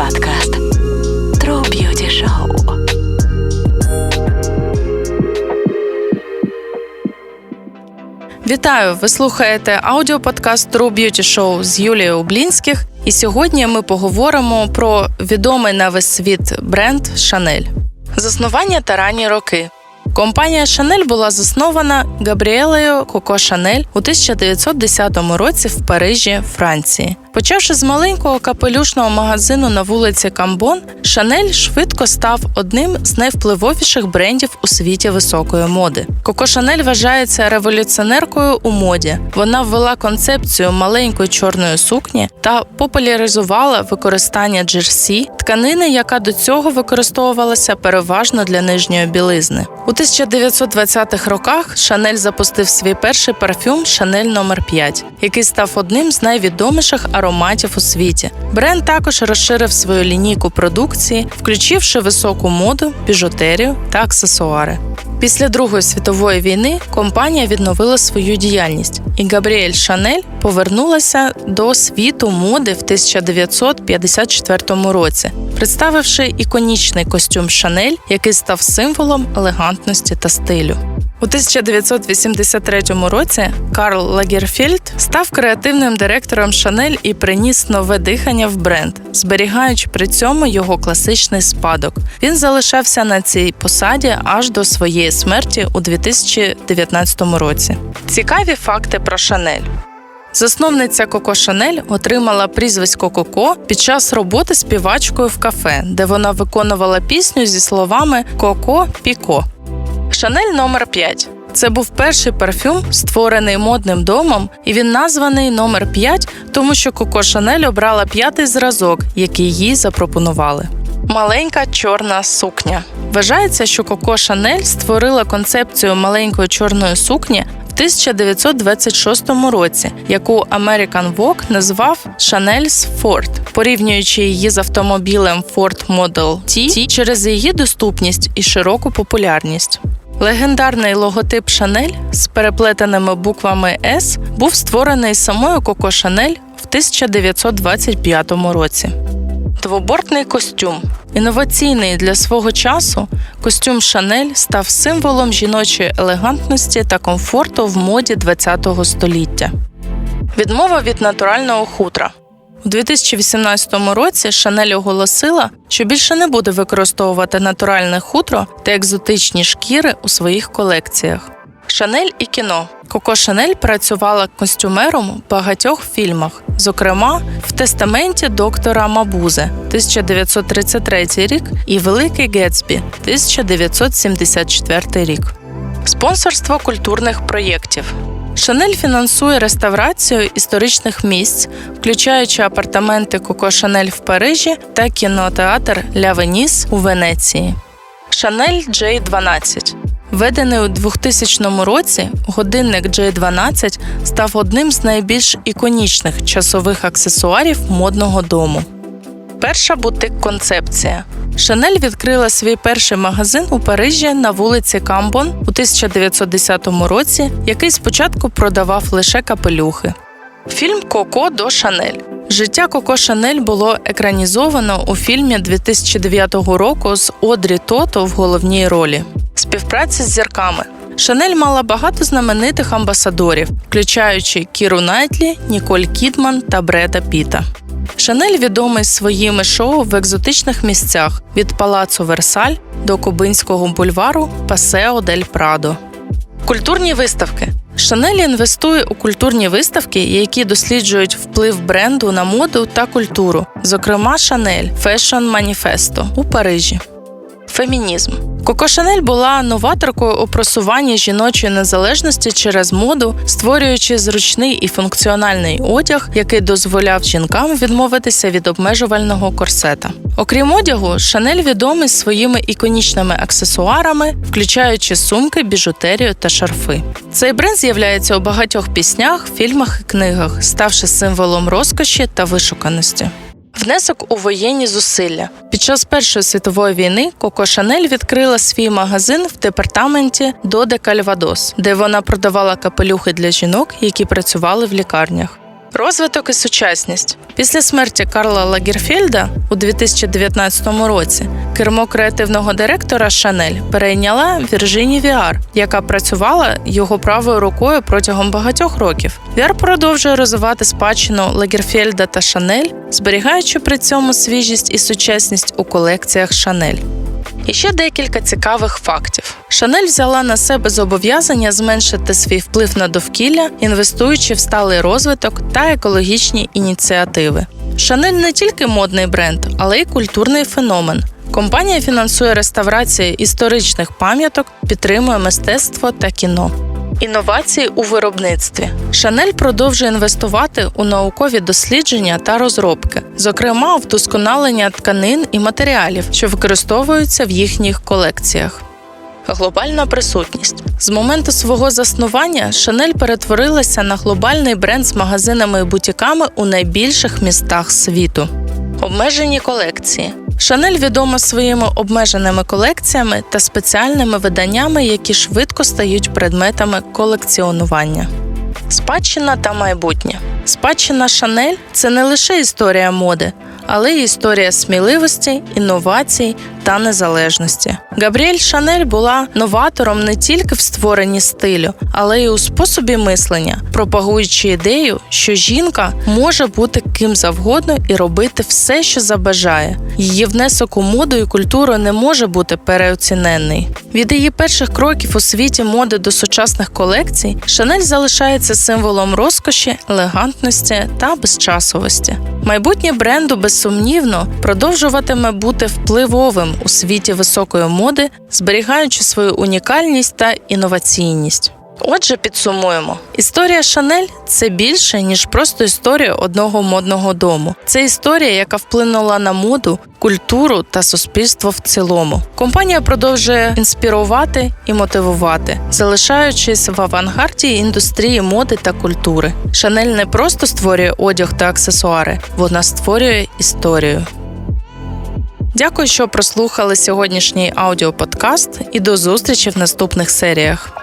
подкаст True Beauty Show. Вітаю! Ви слухаєте аудіоподкаст True Beauty Show з Юлією Облінських. І сьогодні ми поговоримо про відомий на весь світ бренд Шанель. Заснування та ранні роки. Компанія Шанель була заснована Габріелею Коко Шанель у 1910 році в Парижі, Франції. Почавши з маленького капелюшного магазину на вулиці Камбон, Шанель швидко став одним з найвпливовіших брендів у світі високої моди. Коко Шанель вважається революціонеркою у моді. Вона ввела концепцію маленької чорної сукні та популяризувала використання джерсі, тканини, яка до цього використовувалася переважно для нижньої білизни. У 1920-х роках Шанель запустив свій перший парфюм Шанель номер 5 який став одним з найвідоміших ароматів у світі. Бренд також розширив свою лінійку продукції, включивши високу моду, біжутерію та аксесуари. Після Другої світової війни компанія відновила свою діяльність, і Габріель Шанель повернулася до світу моди в 1954 році, представивши іконічний костюм Шанель, який став символом елегантності та стилю. У 1983 році Карл Лагерфельд став креативним директором Шанель і приніс нове дихання в бренд, зберігаючи при цьому його класичний спадок. Він залишався на цій посаді аж до своєї смерті у 2019 році. Цікаві факти про Шанель. Засновниця Коко Шанель отримала прізвисько Коко під час роботи співачкою в кафе, де вона виконувала пісню зі словами Коко Піко. Шанель номер 5 Це був перший парфюм, створений модним домом, і він названий номер 5 тому що Коко Шанель обрала п'ятий зразок, який їй запропонували. Маленька чорна сукня. Вважається, що Коко Шанель створила концепцію маленької чорної сукні 1926 році, яку American Vogue назвав Chanel's Ford, порівнюючи її з автомобілем Ford Model T через її доступність і широку популярність. Легендарний логотип Шанель з переплетеними буквами С був створений самою Коко Шанель в 1925 році. Двобортний костюм. Інноваційний для свого часу костюм Шанель став символом жіночої елегантності та комфорту в моді ХХ століття. Відмова від натурального хутра. У 2018 році Шанель оголосила, що більше не буде використовувати натуральне хутро та екзотичні шкіри у своїх колекціях. Шанель і кіно Коко Шанель працювала костюмером у багатьох фільмах, зокрема в тестаменті доктора Мабузе 1933 рік і Великий Гетсбі 1974 рік. Спонсорство культурних проєктів. Шанель фінансує реставрацію історичних місць, включаючи апартаменти Коко Шанель в Парижі та кінотеатр Ля Веніс у Венеції. Шанель J12 Введений у 2000 році, годинник J12 став одним з найбільш іконічних часових аксесуарів модного дому. Перша бутик-концепція. Шанель відкрила свій перший магазин у Парижі на вулиці Камбон у 1910 році, який спочатку продавав лише капелюхи. Фільм Коко до Шанель. Життя Коко Шанель було екранізовано у фільмі 2009 року з Одрі Тото в головній ролі. Співпраця з зірками. Шанель мала багато знаменитих амбасадорів, включаючи Кіру Найтлі, Ніколь Кідман та Бреда Піта. Шанель відомий своїми шоу в екзотичних місцях від Палацу Версаль до Кубинського бульвару Пасео дель Прадо. Культурні виставки. Шанель інвестує у культурні виставки, які досліджують вплив бренду на моду та культуру, зокрема Шанель Fashion Manifesto у Парижі. Фемінізм Коко Шанель була новаторкою у просуванні жіночої незалежності через моду, створюючи зручний і функціональний одяг, який дозволяв жінкам відмовитися від обмежувального корсета. Окрім одягу, Шанель відомий своїми іконічними аксесуарами, включаючи сумки, біжутерію та шарфи. Цей бренд з'являється у багатьох піснях, фільмах і книгах, ставши символом розкоші та вишуканості. Внесок у воєнні зусилля під час Першої світової війни Коко Шанель відкрила свій магазин в департаменті Доде Кальвадос, де вона продавала капелюхи для жінок, які працювали в лікарнях. Розвиток і сучасність Після смерті Карла Лагерфельда у 2019 році кермо креативного директора Шанель перейняла Віржині Віар, яка працювала його правою рукою протягом багатьох років. Віар продовжує розвивати спадщину Лагерфельда та Шанель, зберігаючи при цьому свіжість і сучасність у колекціях Шанель. І ще декілька цікавих фактів. Шанель взяла на себе зобов'язання зменшити свій вплив на довкілля, інвестуючи в сталий розвиток та екологічні ініціативи. Шанель не тільки модний бренд, але й культурний феномен. Компанія фінансує реставрацію історичних пам'яток, підтримує мистецтво та кіно. Інновації у виробництві Шанель продовжує інвестувати у наукові дослідження та розробки, зокрема вдосконалення тканин і матеріалів, що використовуються в їхніх колекціях. Глобальна присутність з моменту свого заснування Шанель перетворилася на глобальний бренд з магазинами і бутіками у найбільших містах світу. Обмежені колекції. Шанель відома своїми обмеженими колекціями та спеціальними виданнями, які швидко стають предметами колекціонування. Спадщина та майбутнє. Спадщина Шанель це не лише історія моди, але й історія сміливості, інновацій та незалежності. Габріель Шанель була новатором не тільки в створенні стилю, але й у способі мислення, пропагуючи ідею, що жінка може бути ким завгодно і робити все, що забажає. Її внесок у моду і культуру не може бути переоцінений. Від її перших кроків у світі моди до сучасних колекцій Шанель залишається символом розкоші, елегантності та безчасовості. Майбутнє бренду безсумнівно продовжуватиме бути впливовим у світі високої моди, зберігаючи свою унікальність та інноваційність. Отже, підсумуємо: історія Шанель це більше ніж просто історія одного модного дому. Це історія, яка вплинула на моду, культуру та суспільство в цілому. Компанія продовжує інспірувати і мотивувати, залишаючись в авангарді індустрії моди та культури. Шанель не просто створює одяг та аксесуари, вона створює історію. Дякую, що прослухали сьогоднішній аудіоподкаст і до зустрічі в наступних серіях.